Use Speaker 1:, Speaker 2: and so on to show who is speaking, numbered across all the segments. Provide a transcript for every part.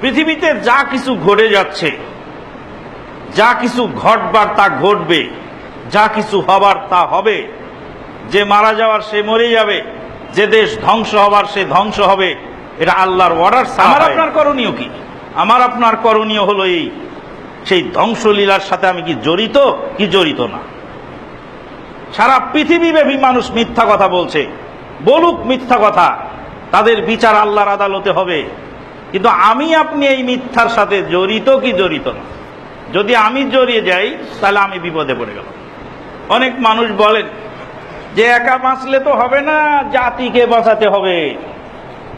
Speaker 1: পৃথিবীতে যা কিছু ঘটে যাচ্ছে যা কিছু ঘটবার তা ঘটবে যা কিছু হবার তা হবে। যে মারা যাওয়ার সে মরে যাবে যে দেশ ধ্বংস হবার সে ধ্বংস হবে এটা আল্লাহর অর্ডার আমার আপনার করণীয় কি? আমার আপনার করণীয় হলো এই সেই ধ্বংসলীলার সাথে আমি কি জড়িত কি জড়িত না? সারা পৃথিবী পৃথিবীব্যাপী মানুষ মিথ্যা কথা বলছে বলুক মিথ্যা কথা তাদের বিচার আল্লাহর আদালতে হবে। কিন্তু আমি আপনি এই মিথ্যার সাথে জড়িত কি জড়িত না? যদি আমি জড়িয়ে যাই, তাহলে আমি বিপদে পড়ে গেলাম। অনেক মানুষ বলেন যে একা বাঁচলে তো হবে না, জাতিকে বাঁচাতে হবে।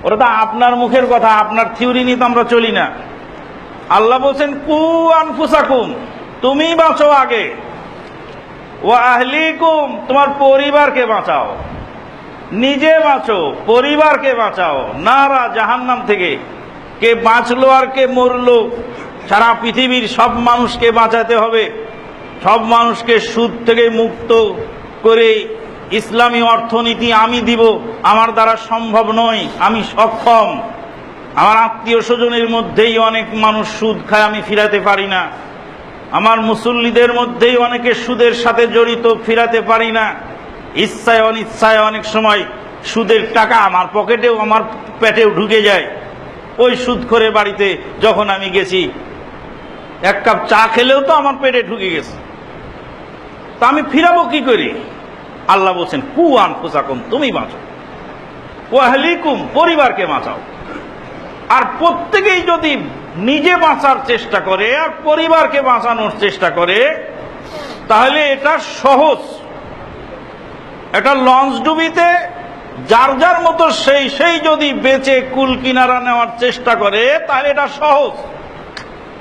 Speaker 1: ওটা তো আপনার মুখের কথা, আপনার থিওরি নিয়ে তো আমরা চলি না। আল্লাহ বলছেন, কু আনফুসাকুম, তুমি বাঁচো আগে। ও আহলিকুম, তোমার পরিবারকে বাঁচাও। নিজে বাঁচো, পরিবারকে বাঁচাও। নারা জাহান্নাম থেকে। কে বাঁচলো আর কে মরলো, সারা পৃথিবীর সব মানুষকে বাঁচাতে হবে। সব মানুষকে সুদ থেকে মুক্ত করে ইসলামী অর্থনীতি আমি দিব, আমার দ্বারা সম্ভব নয়, আমি সক্ষম। আমার আত্মীয় স্বজনের মধ্যেই অনেক মানুষ সুদ খায়, আমি ফিরাতে পারি না। আমার মুসল্লিদের মধ্যেই অনেকে সুদের সাথে জড়িত, ফিরাতে পারি না। ইচ্ছায় অনিচ্ছায় অনেক সময় সুদের টাকা আমার পকেটেও, আমার পেটেও ঢুকে যায়। ওই সুদ করে বাড়িতে যখন আমি গেছি, এক কাপ চা খেলেও তো আমার পেটে ঢুকে গেছে। তা আমি ফিরাবো কি করি? আল্লাহ বলছেন, কু আন ফুসাকুম তুমি বাঁচো। ওয়াহলিকুম, পরিবারকে বাঁচাও। আর প্রত্যেকেই যদি নিজে বাঁচার চেষ্টা করে, আর পরিবারকে বাঁচানোর চেষ্টা করে, তাহলে এটা সহজ। এটা লঞ্চ ডুবিতে যার যার মতো সেই সেই যদি বেচে কুল কিনারা নেওয়ার চেষ্টা করে, তাহলে এটা সহজ।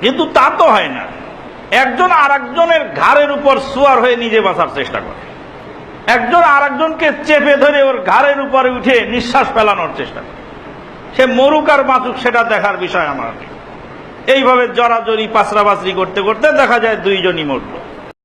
Speaker 1: কিন্তু তা তো হয় না। একজন আর একজনের ঘাড়ের উপর সুয়ার হয়ে নিজে বাঁচার চেষ্টা করে। একজন আর একজনকে চেপে ধরে ওর ঘাড়ের উপরে উঠে নিঃশ্বাস ফেলানোর চেষ্টা করে। সে মরুক আর বাঁচুক, সেটা দেখার বিষয় আমার। এইভাবে জড়াজড়ি পাসরাবাসরি করতে করতে দেখা যায় দুইজনই মরল।